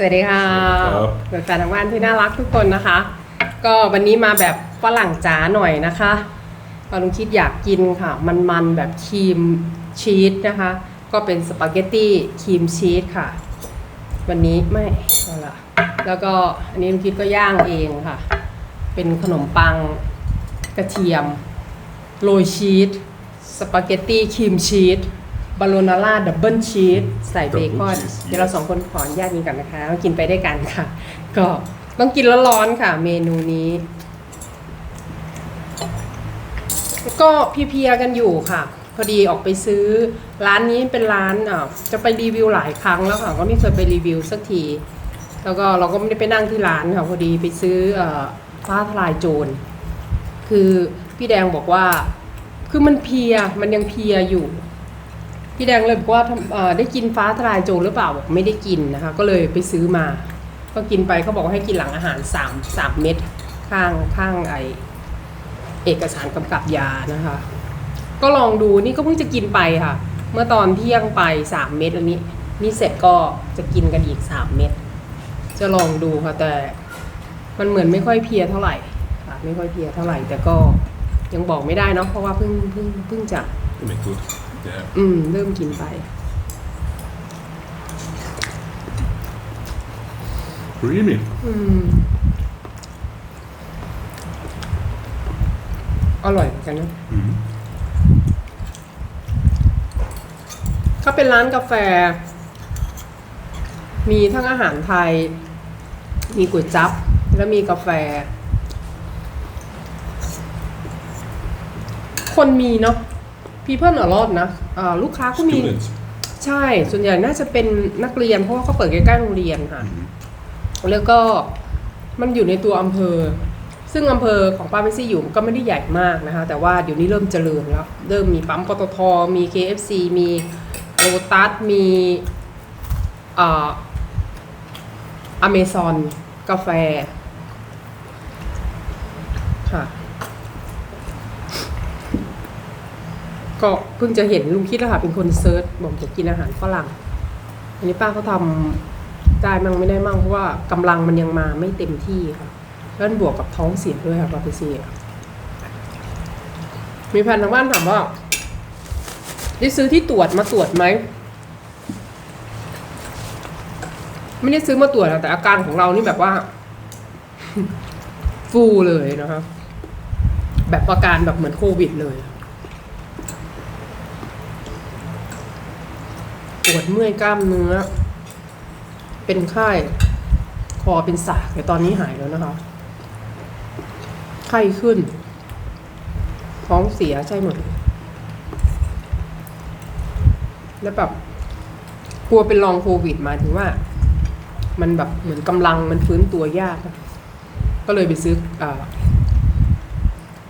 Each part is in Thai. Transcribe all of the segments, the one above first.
สวัสดีค่ะครับแฟนๆทางบ้านที่น่ารักทุกคนนะคะ ก็วันนี้มาแบบฝรั่งจ๋าหน่อยนะคะก็ลุงคิดอยากกินค่ะ มันๆแบบครีมชีสนะคะ ก็เป็นสปาเกตตี้ครีมชีสค่ะ วันนี้ไม่เอาละแล้วก็อันนี้ลุงคิดก็ย่างเองค่ะ เป็นขนมปังกระเทียมโรยชีสสปาเกตตี้ครีมชีส บาโลนาร่าดับเบิลชีสใส่เบคอน Double cheese เดี๋ยวเราสองคนขออนุญาตกินกันนะคะต้องกินไปด้วยกันค่ะ ก็ต้องกินร้อนๆค่ะ เมนูนี้ ก็เพลียๆกันอยู่ค่ะ พอดีออกไปซื้อร้านนี้เป็นร้านอะจะไปรีวิวหลายครั้งแล้วค่ะ ก็ไม่เคยไปรีวิวสักที แล้วก็เราก็ไม่ได้ไปนั่งที่ร้านค่ะ พอดีไปซื้อเอ่อฟ้าทลายโจร คือพี่แดงบอกว่า คือมันเพลียมันยังเพลียอยู่ พี่แดงเลยบอกว่าทำเอ่อได้กินฟ้าทลายโจรหรือเปล่าบอกไม่ได้กินนะคะ ก็เลยไปซื้อมา ก็กินไปเขาบอกว่าให้กินหลังอาหารสามสามเม็ดข้างข้างไอเอกสารกำกับยานะคะ ก็ลองดูนี่ก็เพิ่งจะกินไปค่ะ เมื่อตอนเที่ยงไปสามเม็ดแล้วนี้นี่เสร็จก็จะกินกันอีกสามเม็ดจะลองดูค่ะแต่มันเหมือนไม่ค่อยเพียเท่าไหร่ค่ะไม่ค่อยเพียเท่าไหร่แต่ก็ยังบอกไม่ได้เนาะเพราะว่าเพิ่งเพิ่งเพิ่งจะ Men goed. Ja. อืม เริ่มกินไป Creamy. อืม อร่อยเหมือนกันนะ Mhm. เขาเป็นร้านกาแฟ มีทั้งอาหารไทย มีก๋วยจั๊บ แล้วมีกาแฟ คนมีเนาะ people อรอดนะอ่าลูกค้าก็มี Students. ใช่ ส่วนใหญ่น่าจะเป็นนักเรียน เพราะว่าเขาเปิดใกล้ๆโรงเรียนค่ะ Mhm. แล้วก็มันอยู่ในตัวอำเภอ ซึ่งอำเภอของป้าเมซี่อยู่ก็ไม่ได้ใหญ่มากนะคะ แต่ว่าเดี๋ยวนี้เริ่มเจริญแล้ว เริ่มมีปั๊มปตท มี KFC มีโลตัส มีอ่าอเมซอนกาแฟ ค่ะ ก็เพิ่งจะเห็นลุงคิดแล้วค่ะเป็นคนเซิร์ชบอกจะกินอาหารฝรั่งอันนี้ป้าเขาทำได้มั่งไม่ได้มั่งเพราะว่ากำลังมันยังมาไม่เต็มที่ค่ะแล้วบวกกับท้องเสียด้วยค่ะปาเปซี่มีแฟนทางบ้านถามว่าได้ซื้อที่ตรวจมาตรวจไหมไม่ได้ซื้อมาตรวจแต่อาการของเรานี่แบบว่า ฟูเลยนะคะแบบอาการแบบเหมือนโควิดเลย ปวดเมื่อยกล้ามเนื้อ เป็นไข้คอเป็นสากแต่ตอนนี้หายแล้วนะคะ ไข้ขึ้น ท้องเสียใช่หมด แล้วแบบกลัวเป็นลองโควิดมาถึงว่า มันแบบเหมือนกำลังมันฟื้นตัวยาก ก็เลยไปซื้ออ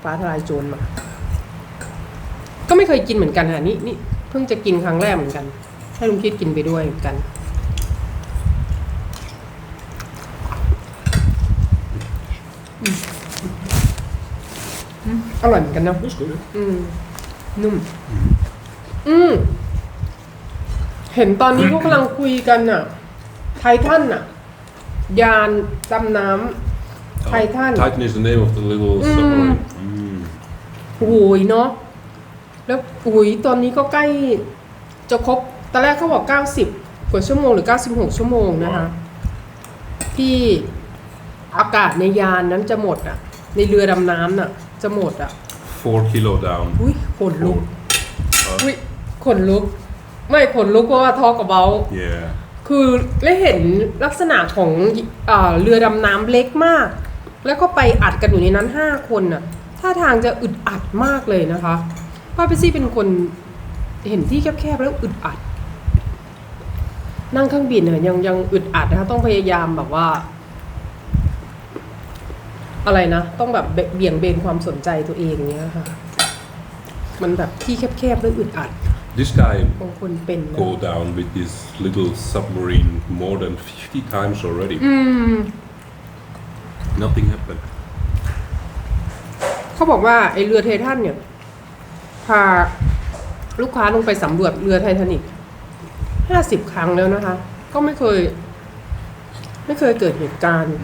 ฟ้าทลายโจรมา ก็ไม่เคยกินเหมือนกันค่ะนี่นี่เพิ่งจะกินครั้งแรกเหมือนกัน ให้ลุงคิดกินไปด้วยเหมือนกันอืมอืมอร่อยเหมือนกันเนาะ Dat is goed. อืม นุ่ม อืม เห็นตอนนี้ก็กำลังคุยกันน่ะ ไททันน่ะ ยานดำน้ำ ไททัน Titan is the name of the little submarine. Mm. โอ้ยเนาะ แล้วอุ้ยตอนนี้ก็ใกล้ จะครบ ตอนแรกเขาบอก 90 กว่าชั่วโมงหรือ 96 ชั่วโมงนะคะ ที่อากาศในยานนั้นจะหมดอะ ในเรือดำน้ำน่ะ จะหมดอะ Four kilo down. อุ้ยขนลุก Four. อุ้ยขนลุก ไม่ขนลุกเพราะว่าทอกับเบา Yeah. คือได้เห็นลักษณะของเออเรือดำน้ำเล็กมาก แล้วก็ไปอัดกันอยู่ในนั้นห้าคนน่ะท่าทางจะอึดอัดมากเลยนะคะ ป้าเปซี่เป็นคนเห็นที่แคบๆแล้วอึดอัด นั่งเครื่องบินเนี่ยยังยังอึดอัดนะคะต้องพยายามแบบว่า อะไรนะ ต้องแบบเบี่ยงเบนความสนใจตัวเองเนี้ยค่ะ มันแบบที่แคบๆแล้วอึดอัด This guy บางคนเป็นนะ go down with this little submarine more than 50 times already. อืม Nothing happened. เขาบอกว่าไอเรือไททันเนี่ย พาลูกค้าลงไปสำรวจเรือไททานิก ห้าสิบครั้งแล้วนะคะ ก็ไม่เคย ไม่เคยเกิดเหตุการณ์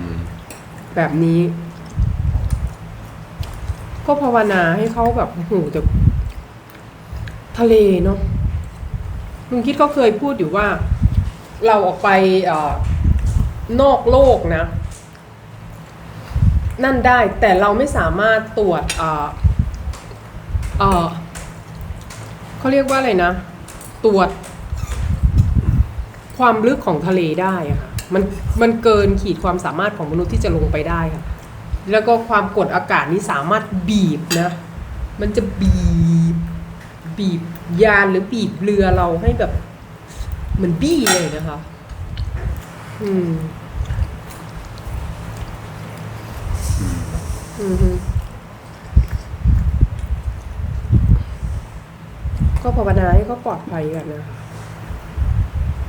แบบนี้ ก็ภาวนาให้เขาแบบโอ้โหแต่ทะเลเนาะลุงคิดก็เคยพูดอยู่ว่า เราออกไปอนอกโลกนะ นั่นได้แต่เราไม่สามารถตรวจเขาเรียกว่าอะไรนะ ตรวจ ความลึกของทะเลได้อะค่ะมันมันเกินขีดความสามารถของมนุษย์ที่จะลงไปได้ค่ะแล้วก็ความกดอากาศนี้สามารถบีบนะ มันจะบีบ บีบยานหรือบีบเรือเราให้แบบเหมันบี้เลยนะคะ อืม อือก็ภาวนาให้เขาปลอดภัยกันนะคะ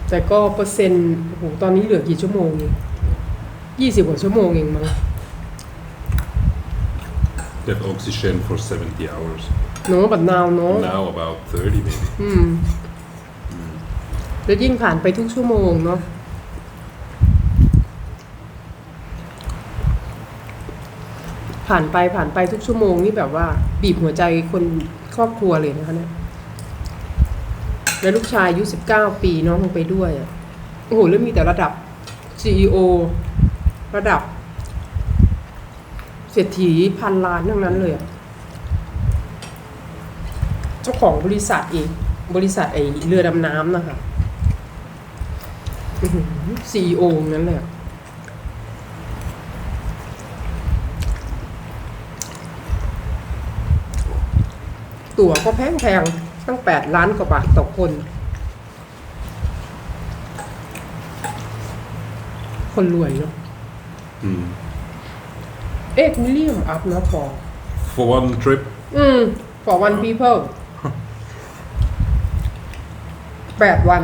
แต่ก็เปอร์เซ็นต์โอ้โหตอนนี้เหลือกี่ชั่วโมงเองยี่สิบกว่าชั่วโมงเองมั้ง They have oxygen for 70 hours. เนาะแบบนาวเนาะ Now about 30 maybe. อืม แล้วยิ่งผ่านไปทุกชั่วโมงเนาะ ผ่านไปผ่านไปทุกชั่วโมงนี่แบบว่า บีบหัวใจคนครอบครัวเลยนะคะเนี่ย แล้วลูกชายอายุสิบเก้าปีน้องลงไปด้วยอะโอ้โหแล้วมีแต่ระดับ CEO ระดับ เศรษฐีพันล้านทั้งนั้นเลยอะเจ้าของบริษัทอีก บริษัทไอเรือดำน้ำนะคะซีอีโอนั้นเลยอะตั๋วก็แพงแพง ตั้งแปดล้านกว่าบาทต่อคน คนรวยเนาะ Mm. เอ็กมิเลียมอัพนะพอ For one trip, อืม for one people แปดวัน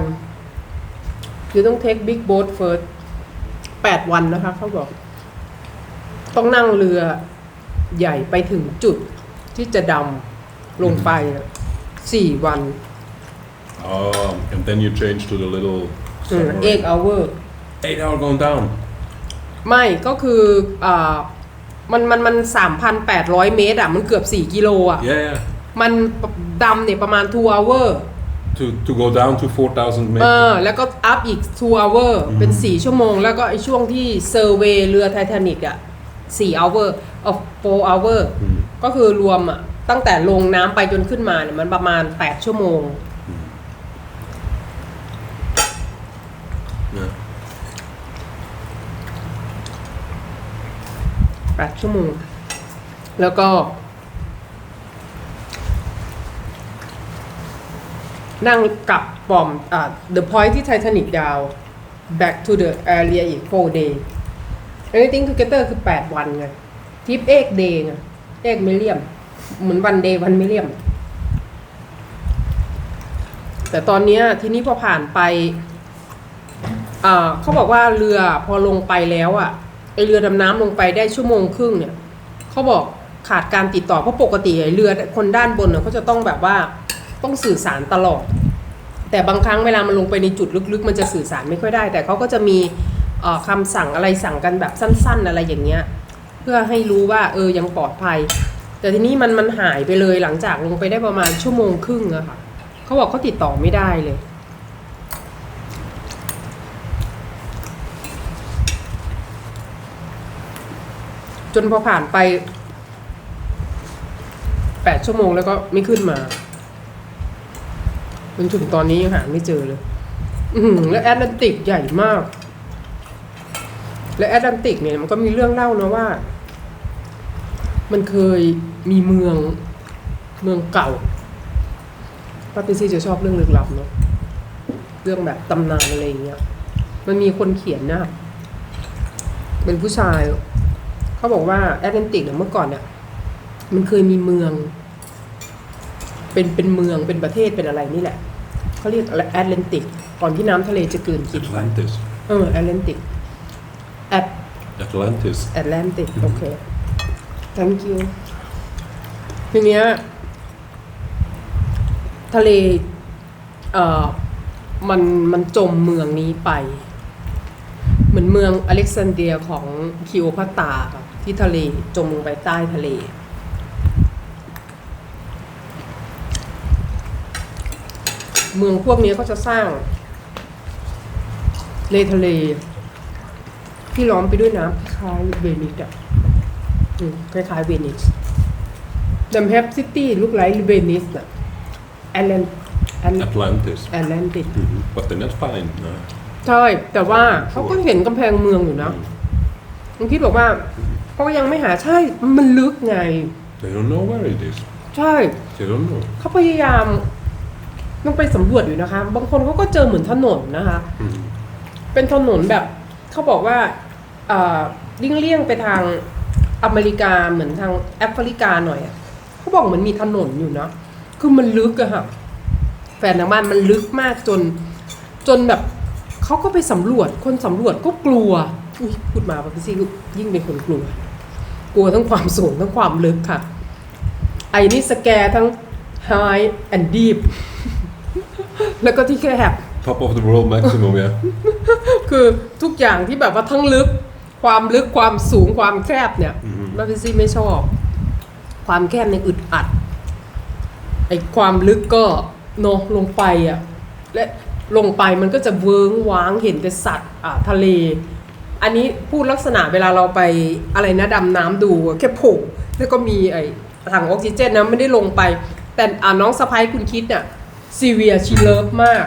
you ต้อง take big boat first แปดวันนะคะ เขาบอก ต้องนั่งเรือใหญ่ไปถึงจุดที่จะดำลงไปอะ สี่วัน um, and then you change to the little อืม submarine. เอกเอาเวอร์ Eight hour going down. ไม่ก็คืออ่ามันมันมันสามพันแปดร้อยเมตรอะ มันเกือบสี่กิโลอะ Yeah, yeah. มันดำเนี่ยประมาณ two hour To, to go down to 4,000เอ meters. อแล้วก็อัพอีก two hour เป็น 4 ชั่วโมง แล้วก็ไอช่วงที่เซอร์เวย์เรือไททานิกอะ4 hour of 4 hour อืมก็คือรวมอะ ตั้งแต่ลงน้ำไปจนขึ้นมาเนี่ยมันประมาณ8ชั่วโมง Yeah. 8ชั่วโมง แล้วก็ นั่งกลับปอมอ่า the point ที่ไททานิกดาว back to the area อีก4 day anything together คือ 8 วันไงทิปเอกเดย์ไงเอกมิเลียม เหมือนวันเดย์วันไมิเลียม แต่ตอนนี้ทีนี้พอผ่านไปเขาบอกว่าเรือพอลงไปแล้วอะ่ะไอเรือดำน้ำลงไปได้ชั่วโมงครึ่งเนี่ยเขาบอกขาดการติดต่อเพราะปกติเรือคนด้านบนเนี่ยเขาจะต้องแบบว่าต้องสื่อสารตลอด แต่บางครั้งเวลามันลงไปในจุดลึกๆ มันจะสื่อสารไม่ค่อยได้ แต่เขาก็จะมีเอ่อคำสั่งอะไรสั่งกันแบบสั้น ๆ อะไรอย่างเงี้ย เพื่อให้รู้ว่าเออยังปลอดภัย แต่ทีนี้มันมันหายไปเลยหลังจากลงไปได้ประมาณชั่วโมงครึ่งอะค่ะเขาบอกเขาติดต่อไม่ได้เลย จนพอผ่านไปแปดชั่วโมงแล้วก็ไม่ขึ้นมาจนถึงตอนนี้ยังหาไม่เจอเลย อืและแอตแลนติกใหญ่มาก และแอตแลนติกเนี่ยมันก็มีเรื่องเล่านะว่า มันเคยมีเมืองเมืองเก่าป้าปิซี่จะชอบเรื่องลึกลับเนาะเรื่องแบบตำนานอะไรอย่างเงี้ย มันมีคนเขียนนะเป็นผู้ชาย เขาบอกว่าแอตแลนติกเนี่ยเมื่อก่อนเนี่ยมันเคยมีเมือง เป็นเป็นเมืองเป็นประเทศเป็นอะไรนี่แหละเขาเรียกแอตแลนติกก่อนที่น้ำทะเลจะกลืนกิน Atlantis. เออแอตแลนติกแอต Atlantis. แอตแลนติกโอเค thank you ทีเนี้ยทะเลเอ่อมันมันจมเมืองนี้ไป เหมือนเมืองอเล็กซานเดียของคิโอพัตตาค่ะที่ทะเลจมลงไปใต้ทะเล เมืองพวกนี้ก็จะสร้างในทะเล ที่ล้อมไปด้วยน้ำคล้ายเวนิสอะอืม คล้ายๆเวนิส The Map City look like Venice อะ Atlant Atlant Atlantis. Atlantic Mhm. But they're not fine. No. ใช่ แต่ว่าเขาก็เห็นกำแพงเมืองอยู่นะลุงคิดบอกว่าเขายังไม่หาใช่มันลึกไง They don't know where it is. ใช่ They don't know. เขาพยายามต้องไปสำรวจอยู่นะคะ บางคนเขาก็เจอเหมือนถนนนะคะ Mhm. เป็นถนนแบบเขาบอกว่าเอ่อเลี่ยงๆไปทาง อเมริกาเหมือนทางแอฟริกาหน่อยอะเขาบอกเหมือนมีถนนอยู่นะคือมันลึกอะค่ะแฟนทางบ้านมันลึกมากจน จนแบบเขาก็ไปสำรวจคนสำรวจก็กลัวอุ้ยพูดมาพี่ซี่ยิ่งเป็นคนกลัว กลัวทั้งความสูงทั้งความลึกค่ะ ไอ้นี่สแกร์ทั้ง high and deep แล้วก็ที่แคบ Top of the world maximum, yeah. คือทุกอย่างที่แบบว่าทั้งลึก ความลึกความสูงความแคบเนี่ยมาฟิซี่ไม่ชอบ ความแคบในยอึดอัดไอความลึกก็เนอะลงไปอะและลงไปมันก็จะเวิ้งว้างเห็นแต่สัตว์อ่าทะเล อันนี้พูดลักษณะเวลาเราไปอะไรนะดำน้ำดูอะแค่โผล่แล้วก็มีไอถังออกซิเจนนะไม่ได้ลงไป แต่อ่าน้องสะพ้ายคุณคิดเนี่ยซีเวียชีเลิฟมาก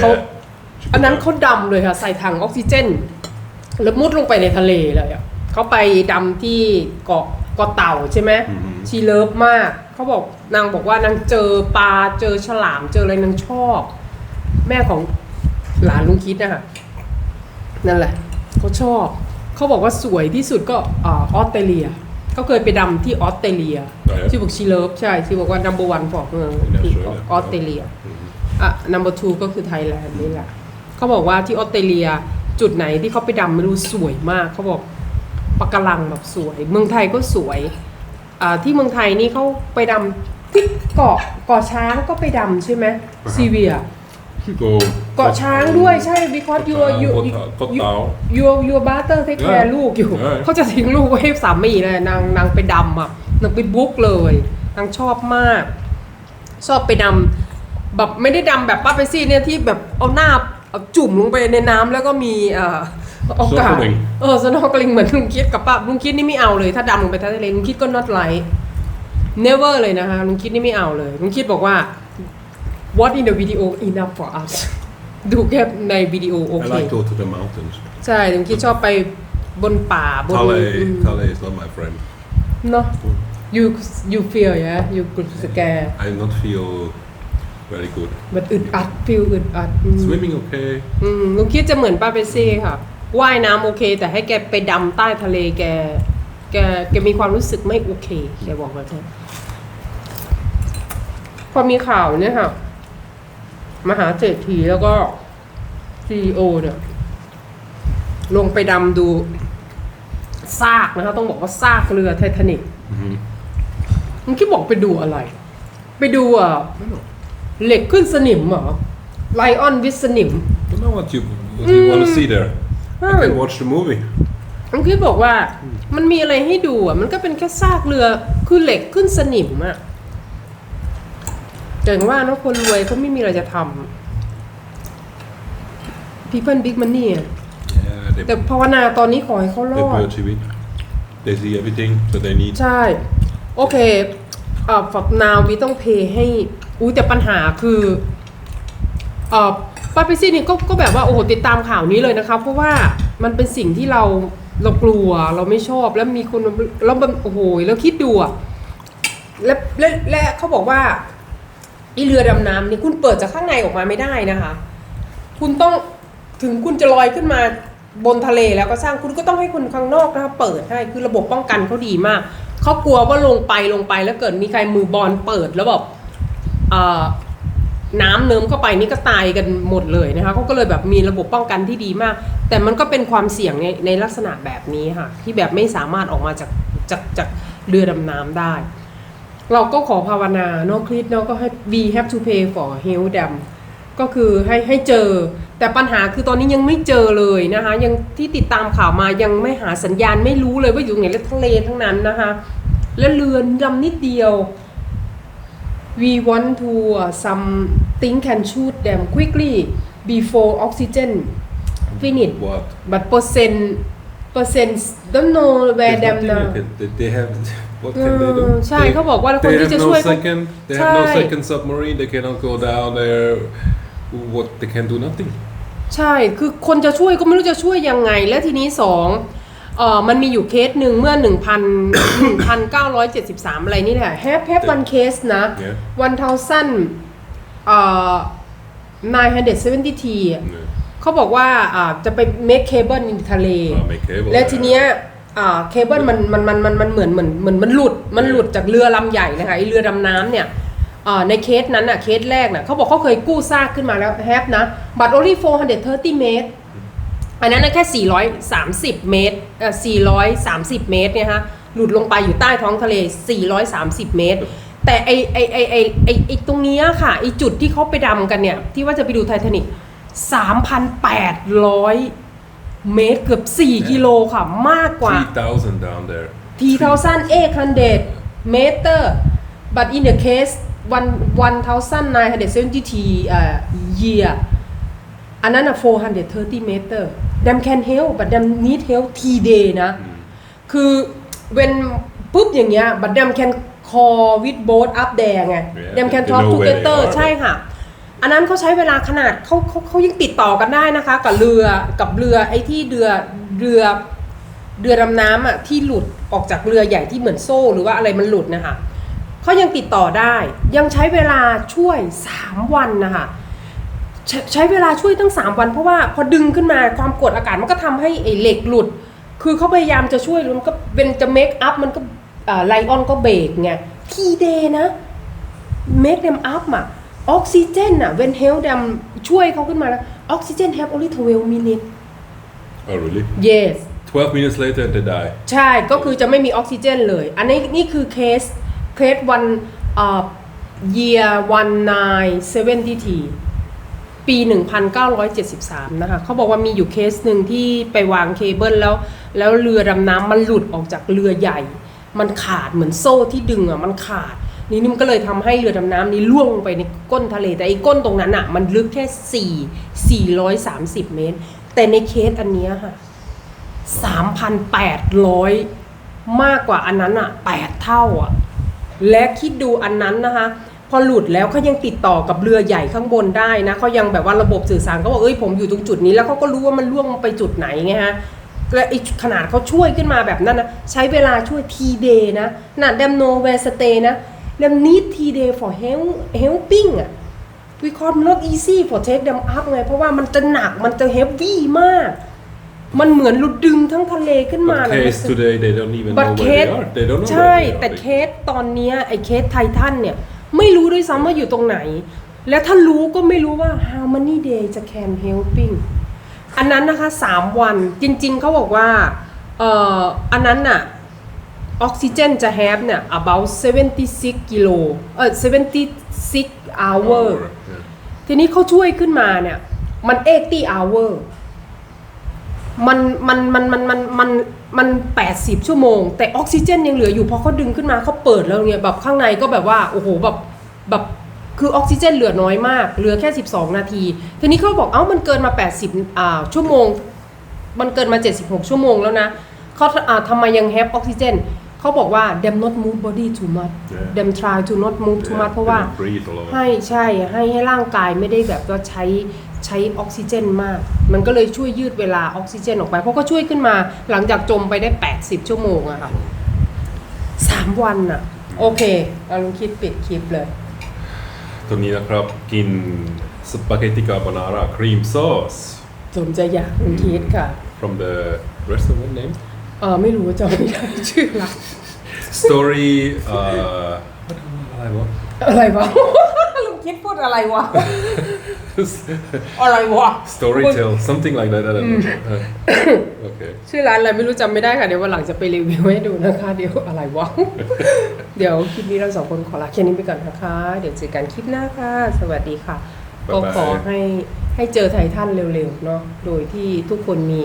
เขา Yeah. อันนั้นเขาดำเลยค่ะ ใส่ถังออกซิเจน แล้วมุดลงไปในทะเลเลยอะเขาไปดำที่เกาะเกาะเต่าใช่ไหมอือฮึชีเลิฟมากเขาบอกนางบอกว่านางเจอปลาเจอฉลามเจออะไรนางชอบ แม่ของหลานลุงคิดนะคะนั่นแหละเขาชอบเขาบอกว่าสวยที่สุดก็อ่าออสเตรเลียเขาเคยไปดำที่ออสเตรเลียอ๋อที่บอกชีเลิฟใช่ที่บอกว่า number one ของเมืองในที่ออออสสเตเตรรเลีเลียยอะ number two ก็คือไทยแลนด์นี่แหละเขาบอกว่าที่ออสเตรเลีย จุดไหนที่เขาไปดำไม่รู้สวยมากเขาบอกปะการังแบบสวย เมืองไทยก็สวยอ่าที่เมืองไทยนี่เขาไปดำที่เกาะเกาะช้างก็ไปดำใช่ไหมซีเวีย Go. เกาะช้างด้วยใช่ because you are you เกาะเต่า you you butter take care เออลูกอยู่ เออ เขาจะทิ้งลูกไว้ให้สามีเลยนางนางไปดำอะนางไปบุ๊กเลยนางชอบมาก ชอบไปดำแบบไม่ได้ดำแบบป้าไปซี่เนี่ยที่แบบเอาหน้า เอาจุ่มลงไปในน้ำแล้วก็มีเอ่อโอกาส Snorkeling เออสโนว์กลิงเหมือนลุงคิดกับป้าลุงคิดนี่ไม่เอาเลย ถ้าดำลงไปทะเลลุงคิดก็ not like never เลยนะคะลุงคิดนี่ไม่เอาเลยลุงคิดบอกว่า what in the video enough for us ดูแค่ในวิดีโอโอ I เค like to go to the mountains. ใช่ลุงคิดชอบไปบนป่าบน Tale, อืม Tale is not my friend. เนาะ you you feel yeah you could scare I not feel very good. มันอึดอัด feel อึดอัดอืม Swimming okay. อืมลุงคิดจะเหมือนป้าเปซี่ค่ะว่ายน้ำโอเค แต่ให้แกไปดำใต้ทะเลแก แกแกมีความรู้สึกไม่โอเคแกบอกว่าใช่พอมีข่าวเนี่ยค่ะ มหาเศรษฐีแล้วก็ซีโอเนี่ย ลงไปดำดูซากนะคะ ต้องบอกว่าซากเรือไททานิก Mhm. ลุงคิดบอกไปดูอะไร ไปดูอะ เหล็กขึ้นสนิมเหรอไลออนวิสสนิม Don't know what you what you want to see there. I Hmm. can watch the movie. ลุงคิดบอกว่ามันมีอะไรให้ดูอะ มันก็เป็นแค่ซากเรือคือเหล็กขึ้นสนิมอะเก่งว่าเนอะคนรวยเขาไม่มีอะไรจะทำ people big money อะ Yeah, they, แต่ภาวนาตอนนี้ขอให้เขาร they อด put TV. They see everything that they need. ใช่ โอเคเอ่อฝักนาววีต้องเพย์ให้ อุ้แต่ปัญหาคือเออป้าไปซี่นี่ก็ก็แบบว่าโอ้โหติดตามข่าวนี้เลยนะคะเพราะว่ามันเป็นสิ่งที่เราเรากลัวเราไม่ชอบแล้วมีคนแล้วโอ้โหแล้วคิดดูอะและและและเขาบอกว่าอีเรือดำน้ำนี่คุณเปิดจากข้างในออกมาไม่ได้นะคะ คุณต้องถึงคุณจะลอยขึ้นมาบนทะเลแล้วก็สร้างคุณก็ต้องให้คนข้างนอกนะคะเปิดให้คือระบบป้องกันเขาดีมากเขากลัวว่าลงไปลงไปแล้วเกิดมีใครมือบอลเปิดแล้วแบบเอ่อ น้ำเนิ้มเข้าไปนี่ก็ตายกันหมดเลยนะคะเขาก็เลยแบบมีระบบป้องกันที่ดีมาก แต่มันก็เป็นความเสี่ยงในในลักษณะแบบนี้ค่ะ ที่แบบไม่สามารถออกมาจากจากจากเรือดำน้ำได้ เราก็ขอภาวนาเนาะคริสเนาะก็ให้ we have to pay for health dam ก็คือให้ให้เจอ แต่ปัญหาคือตอนนี้ยังไม่เจอเลยนะคะ ยังที่ติดตามข่าวมายังไม่หาสัญญาณไม่รู้เลยว่าอยู่ไหนและทะเลทั้งนั้นนะคะ และเรือลำนิดเดียว we want to uh, something can shoot them quickly before oxygen finish What? but percent percent don't know where There's them nothing now you can- they, they have. What อื can they ม do? ใช่ They- เขาบอกว่าคน They ที่ have จะ no ช่วยก็ second. They have no ใช่ second submarine. They cannot go down there. What? They can do nothing. ใช่ คือคนจะช่วยก็ไม่รู้จะช่วยยังไง และทีนี้สอง เออมันมีอยู่เคสหนึ่งเมื่อ1,000 1,973 อะไรนี่แหละแฮปแฮปวันเคสนะ Yeah. วันเทาสั้นเอ่อ970 t อะ No. เขาบอกว่าอ่าจะไป make cable in ทะเล Oh, make cable, และ yeah. ทีเนี้ยอ่าเคเบิลมันมันมันมันมันเหมือนเหมือนเหมือนมันหลุดมันหลุดจากเรือลำใหญ่นะคะไอเรือดำน้ำเนี่ยอ่าในเคสนั้นอะเคสแรกน่ะเขาบอกเขาเคยกู้ซากขึ้นมาแล้วแฮปนะ but only 430 เมตร อันนั้นนะแค่ 430 เมตรเอ่อ430 เมตรเนี่ยฮะ หลุดลงไปอยู่ใต้ท้องทะเล 430 เมตร แต่ไอไอไอไอไอไอตรงเนี้ยค่ะ ไอจุดที่เขาไปดำกันเนี่ย ที่ว่าจะไปดูไททานิก3,800 เมตรเกือบ 4 กิโลค่ะ มากกว่า Three thousand down there. 3,800 meter but in the case one 1,970 uh, year อันนั้นอะ430 meter them can help but them need help T day นะ คือ when ปุ๊บอย่างเงี้ย but them can call with boat up there ไง Yeah, them can they talk know where they together are. ใช่ค่ะ อันนั้นเขาใช้เวลาขนาดเขาเขาเขายังติดต่อกันได้นะคะ กับเรือกับเรือไอ้ที่เรือเรือเรือดำน้ำอะที่หลุดออกจากเรือใหญ่ที่เหมือนโซ่หรือว่าอะไรมันหลุดนะคะเขายังติดต่อได้ยังใช้เวลาช่วย 3 วันนะคะ ใช้ใช้เวลาช่วยตั้ง 3 วัน เพราะว่าพอดึงขึ้นมาความกดอากาศมันก็ทำให้ไอ้เหล็กหลุด คือเขาพยายามจะช่วยมันก็เป็นจะเมคอัพมันก็ไลออนก็เบรกไงทีเดนะ make them up อะออกซิเจนอะ when help them ช่วยเขาขึ้นมาแล้วออกซิเจน have only 12 minutes Oh, really? yes 12 minutes later, they die. ใช่ก็คือจะไม่มีออกซิเจนเลย อันนี้นี่คือเคสเคสวันเอ่อ year 1970 ปี 1973 นะคะเขาบอกว่ามีอยู่เคสหนึ่งที่ไปวางเคเบิลแล้ว แล้วเรือดำน้ำมันหลุดออกจากเรือใหญ่ มันขาดเหมือนโซ่ที่ดึงอะมันขาด นี่นี่มันก็เลยทำให้เรือดำน้ำนี้ล่วงลงไปในก้นทะเล แต่ไอ้ก้นตรงนั้นอะ มันลึกแค่ 4 430 เมตร แต่ในเคสอันนี้ค่ะ 3,800 มากกว่าอันนั้นอะ 8 เท่าอะ และคิดดูอันนั้นนะคะ พอหลุดแล้วเขายังติดต่อกับเรือใหญ่ข้างบนได้นะเขายังแบบว่าระบบสื่อสารเขาบอกเอ้ยผมอยู่ตรงจุดนี้แล้วเขาก็รู้ว่ามันล่วงไปจุดไหนไงฮะและไอ้ขนาดเขาช่วยขึ้นมาแบบนั้นนะใช้เวลาช่วยทีเดย์นะน่ะ them no where stay นะ them need T day for help helping อะ because not easy for take them up ไง เพราะว่ามันจะหนักมันจะ heavy มาก มันเหมือนหลุดดึงทั้งทะเลขึ้นมา But เลย case today, they don't even บัต know เค where ส they are. They don't know ใช่ where they แต่ are. เคสตอนเนี้ยไอ้เคสไททันเนี่ย ไม่รู้ด้วยซ้ำว่าอยู่ตรงไหน แล้วถ้ารู้ก็ไม่รู้ว่า how many days จะ can helping อันนั้นนะคะ3วันจริงๆเขาบอกว่าเอ่ออันนั้นน่ะออกซิเจนจะ have เนี่ย about 76กิโลเออ76 hour Hour, yeah. ทีนี้เขาช่วยขึ้นมาเนี่ย มัน80 hour มันมันมันมันมันมัน มันแปดสิบชั่วโมง แต่ออกซิเจนยังเหลืออยู่พอเขาดึงขึ้นมาเขาเปิดแล้วเนี่ยแบบข้างในก็แบบว่าโอ้โหแบบแบบคือออกซิเจนเหลือน้อยมาก เหลือแค่ 12 นาที ทีนี้เขาบอกเอ้ามันเกินมา 80อ่าชั่วโมง มันเกินมา 76 ชั่วโมงแล้วนะเขาอ่าทำไมยังแฮปออกซิเจนเขาบอกว่า them not move body too much Yeah. them try to not move too Yeah, much เพราะ they ว่า don't breathe a lot. ให้ใช่ให้ให้ร่างกายไม่ได้แบบว่าใช้ ใช้ออกซิเจนมาก มันก็เลยช่วยยืดเวลาออกซิเจนออกไป เพราะก็ช่วยขึ้นมาหลังจากจมไปได้ 80 ชั่วโมงอะค่ะสามวันอะโอเคเราลองคิดปิดคลิปเลย ตรงนี้นะครับกินสปาเกตติคาโบนาร่าครีมซอสสมใจอยากคุณคิดค่ะ from the restaurant name เออไม่รู้ว่าจะไม่ได้ชื่อร้าน story เอ่ออะไรวะอะไรวะลุงคิดพูดอะไรวะ อะไรวะ story tell something like that I don't know Uh, okay ชื่อร้านอะไรไม่รู้จำไม่ได้ค่ะเดี๋ยววันหลังจะไปรีวิวให้ดูนะคะเดี๋ยวอะไรวะ เดี๋ยวคลิปนี้เราสองคนขอลาแค่นี้ไปก่อนนะคะ เดี๋ยวเจอกันคลิปหน้าค่ะ สวัสดีค่ะบ๊ายก็บายขอให้ให้เจอไททันเร็วๆเนาะโดยที่ทุกคนมี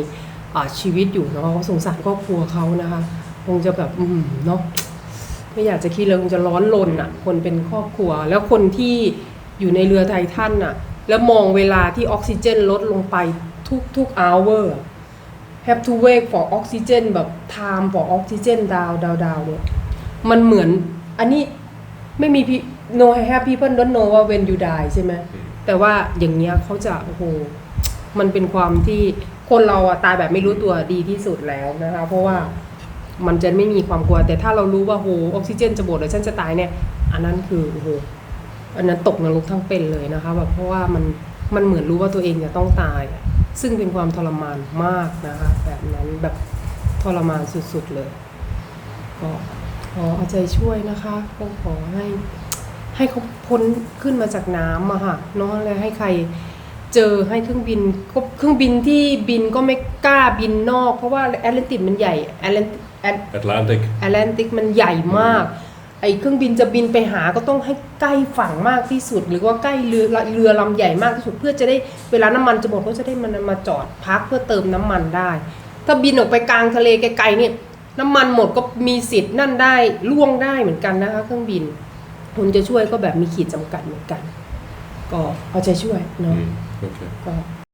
อ่าชีวิตอยู่เนาะเขาสงสารครอบครัวเขานะคะคงจะแบบอืมเนาะไม่อยากจะคิดเลยคงจะร้อนรนอะ คนเป็นครอบครัว แล้วคนที่อยู่ในเรือไททันอะ แล้วมองเวลาที่ออกซิเจนลดลงไปทุกทุก hour อะ have to wait for oxygen แบบ time for oxygen down down down เนี่ยมันเหมือนอันนี้ไม่มีพี่ no have people don't know ว่า when you die ใช่ไหมแต่ว่าอย่างเงี้ยเขาจะโอ้โหมันเป็นความที่คนเราอะตายแบบไม่รู้ตัวดีที่สุดแล้วนะคะ เพราะว่ามันจะไม่มีความกลัว แต่ถ้าเรารู้ว่าโหออกซิเจนจะหมดหรือฉันจะตายเนี่ย อันนั้นคือโอ้โห อันนั้นตกนรกทั้งเป็นเลยนะคะแบบเพราะว่ามันมันเหมือนรู้ว่าตัวเองจะต้องตายอะซึ่งเป็นความทรมานมากนะคะ แบบนั้นแบบทรมานสุดๆเลยก็ขอเอาใจช่วยนะคะก็ขอให้ให้เขาพ้นขึ้นมาจากน้ำอะค่ะเนาะแล้วให้ใครเจอให้เครื่องบินก็เครื่องบินที่บินก็ไม่กล้าบินนอก เพราะว่าแอตแลนติกมันใหญ่แอตแลนติก Atlantic แอตแลนติกมันใหญ่มาก ไอ้เครื่องบินจะบินไปหาก็ต้องให้ใกล้ฝั่งมากที่สุด หรือว่าใกล้เรือเรือลำใหญ่มากที่สุด เพื่อจะได้เวลาน้ำมันจะหมดก็จะได้มันมาจอดพักเพื่อเติมน้ำมันได้ ถ้าบินออกไปกลางทะเลไกลๆเนี่ยน้ำมันหมดก็มีสิทธิ์นั่นได้ล่วงได้เหมือนกันนะคะเครื่องบินคนจะช่วยก็แบบมีขีดจำกัดเหมือนกัน ก็เอาใจช่วยเนาะ Mm, okay. ก็